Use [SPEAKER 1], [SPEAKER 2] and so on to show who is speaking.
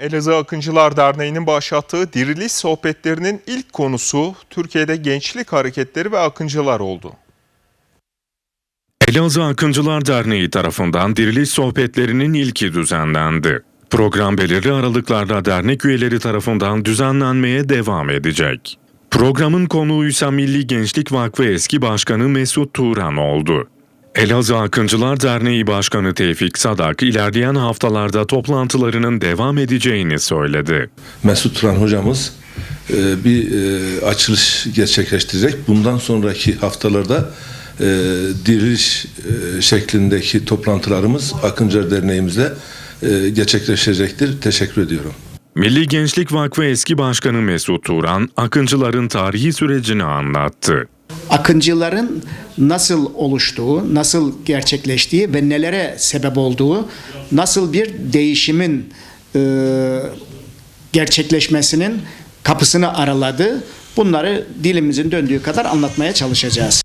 [SPEAKER 1] Elazığ Akıncılar Derneği'nin başlattığı Diriliş Sohbetlerinin ilk konusu Türkiye'de gençlik hareketleri ve akıncılar oldu.
[SPEAKER 2] Elazığ Akıncılar Derneği tarafından diriliş sohbetlerinin ilki düzenlendi. Program belirli aralıklarla dernek üyeleri tarafından düzenlenmeye devam edecek. Programın konuğu ise Milli Gençlik Vakfı eski başkanı Mesut Turan oldu. Elazığ Akıncılar Derneği Başkanı Tevfik Sadak ilerleyen haftalarda toplantılarının devam edeceğini söyledi.
[SPEAKER 3] Mesut Turan hocamız e, bir e, açılış gerçekleştirecek. Bundan sonraki haftalarda e, diriliş şeklindeki toplantılarımız Akıncılar Derneğimizle gerçekleşecektir. Teşekkür ediyorum.
[SPEAKER 2] Milli Gençlik Vakfı eski başkanı Mesut Turan, Akıncıların tarihi sürecini anlattı.
[SPEAKER 4] Akıncıların nasıl oluştuğu, nasıl gerçekleştiği ve nelere sebep olduğu, nasıl bir değişimin e, gerçekleşmesinin kapısını araladı. Bunları dilimizin döndüğü kadar anlatmaya çalışacağız.